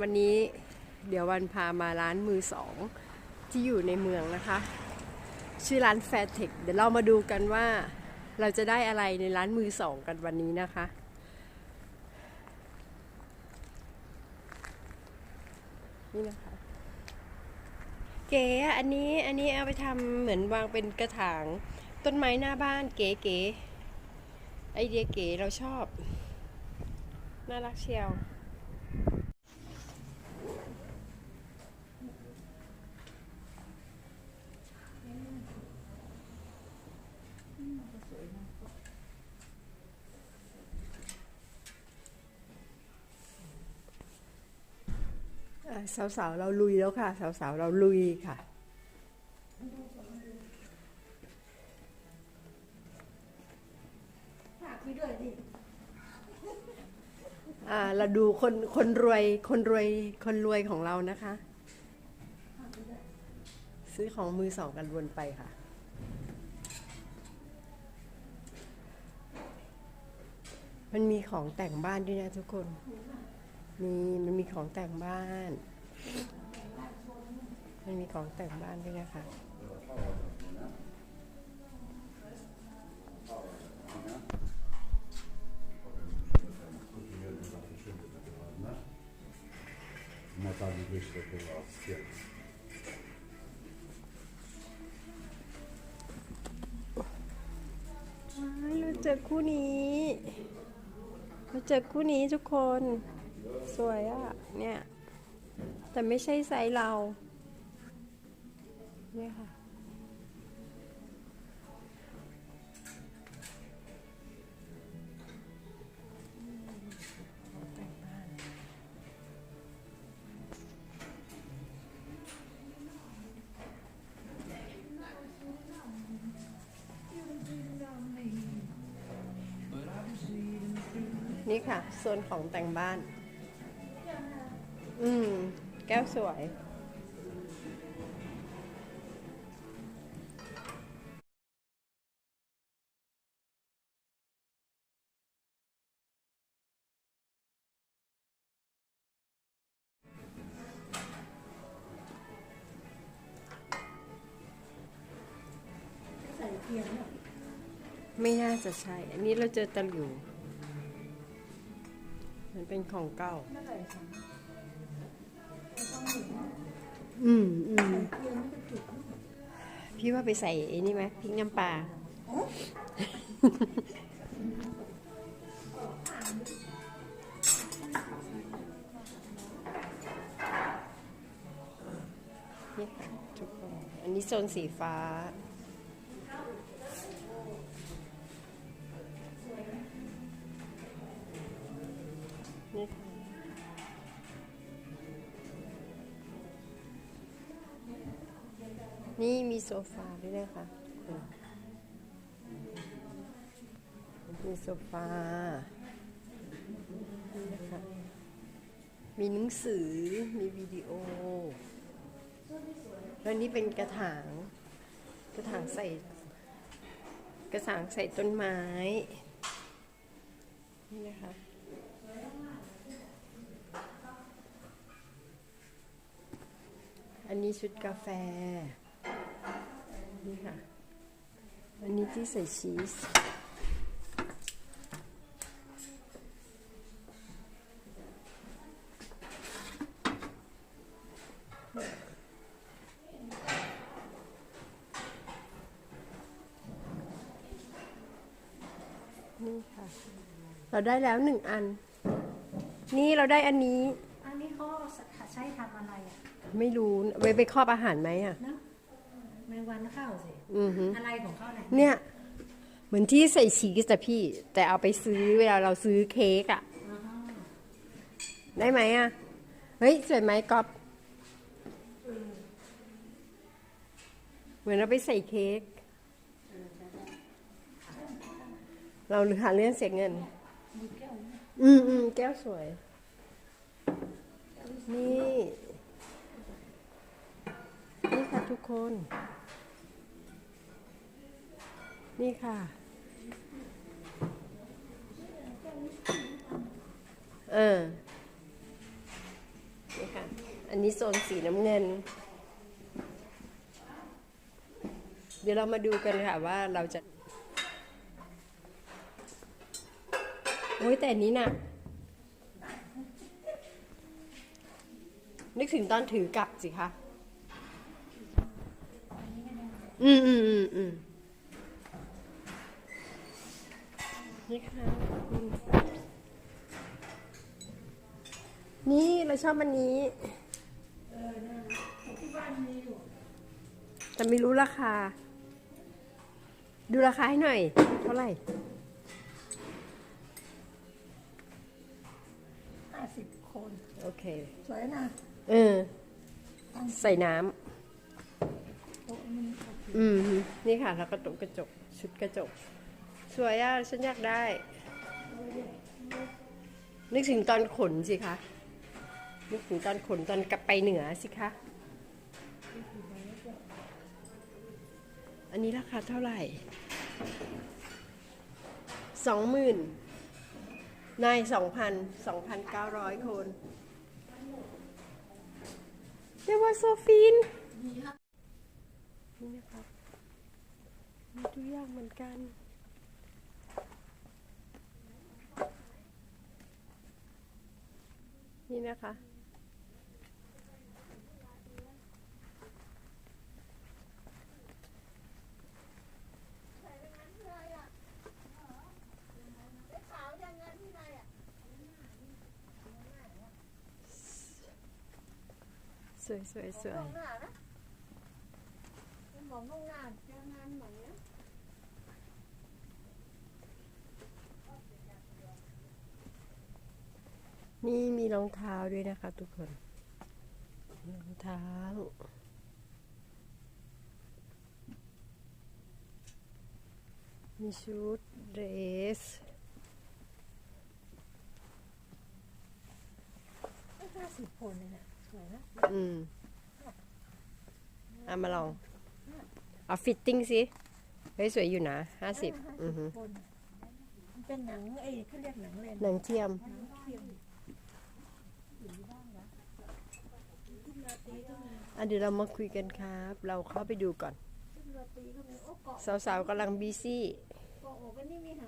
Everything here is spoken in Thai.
วันนี้เดี๋ยววันพามาร้านมือสองที่อยู่ในเมืองนะคะ ชื่อร้านแฟร์เทคเดี๋ยวเรามาดูกันว่าเราจะได้อะไรในร้านมือสองกันวันนี้นะคะ นี่นะคะ เก๋อันนี้อันนี้เอาไปทำเหมือนวางเป็นกระถาง ต้นไม้หน้าบ้านเก๋ๆไอเดียเก๋เราชอบ น่ารักเชียว สาวๆเราลุยแล้วค่ะสาวๆเราลุยค่ะฝากพี่ด้วยดิอ่าเราดูคนคนรวยคนรวยคนรวยของเรานะคะ ซื้อของมือสองกันวนไปค่ะมันมีของแต่งบ้านด้วยนะทุกคน มีมันมีของแต่งบ้าน มันมีของแต่งบ้านด้วยนะคะ Natalii wyślę do Was stwierdzę. เราเจอคู่นี้ เราเจอคู่นี้ทุกคน สวยอะเนี่ย แต่ไม่ใช่ไซส์เรา เนี่ยค่ะ นี่ค่ะโซนของแต่งบ้าน อืม แก้วสวย ใส่เทียนเนี่ยไม่น่าจะใช่ อันนี้เราเจอตะหลิว มันเป็นของเก่า ไม่ใส่สองต้องหมุน อืมอืมพี่ว่าไปใส่ไอ้นี่ไหมพริกน้ำปลาเนี่ยค่ะทุกคนอันนี้โซนสีฟ้า นี่ค่ะ นี่มีโซฟาด้วยนะคะมีโซฟานี่นะคะมีหนังสือ มีวิดีโอ แล้วนี่เป็นกระถาง กระถางใส่ กระถางใส่ต้นไม้ นี่นะคะอันนี้ชุดกาแฟ นี่ค่ะอันนี้ที่ใส่ชีสนี่ค่ะ เราได้แล้วหนึ่งอัน นี่เราได้อันนี้ อันนี้เขาใช้ทำอะไรอะ ไม่รู้ไว้ไปครอบอาหารไหมอะ เนาะแม งวันเข้าสิอือฮึอะไรของเขาเนี่ยเนี่ย เหมือนที่ใส่ชีสแต่พี่ แต่เอาไปซื้อเวลาเราซื้อเค้กอะอ๋อได้ไหมอะเฮ้ยสวยไหมก๊อฟเหมือนเราไปใส่เค้ก เราหาเรื่องเสียเงินมีแก้วไหมอืมอืมแก้วสวย นี่ ค่ะทุกคน นี่ค่ะ เออ นี่ค่ะ อันนี้โซนสีน้ำเงิน เดี๋ยวเรามาดูกันค่ะว่าเราจะ โอ้ยแต่อันนี้หนะนึกถึงตอนถือกลับสิคะ อืมอืมอืมอืมนี่ค่ะนี่เราชอบอันนี้ แต่ไม่รู้ราคา ดูราคาให้หน่อย เท่าไหร่ห้าสิบคน โอเค สวยนะ เออ ใส่น้ำ อืม นี่ค่ะแล้วก็ตกกระจก ชุดกระจก สวยอะ ฉันอยากได้ นึกถึงตอนขนสิคะนึกถึงตอนขนตอนกลับไปเหนือสิคะ อันนี้ราคาเท่าไหร่สองหมื่นนายสองพันสองพันเก้าร้อยคนเรียกว่าโซฟินนี่นะครับมีทุกอย่างเหมือน กัน นี่นะคะ สวยสวยสวยมองลงหน้าเจองานเหมือนเนี้ยนี่มีรองเท้าด้วยนะคะทุกคน รองเท้า มีชุดเดรสห้าสิบคนเลยนะสวยนะ อืมเอามาลอง เอาฟิตติ้งสิ เฮ้ย สวยอยู่นะห้าสิบอือฮึคนมันเป็นหนังไอ้เขาเรียกหนังเลยหนังเทียม หนังเทียม อะเดี๋ยวเรามาคุยกันครับ เราเข้าไปดูก่อน สาวๆกำลังบีซี่กาะอกก็นี่มีหา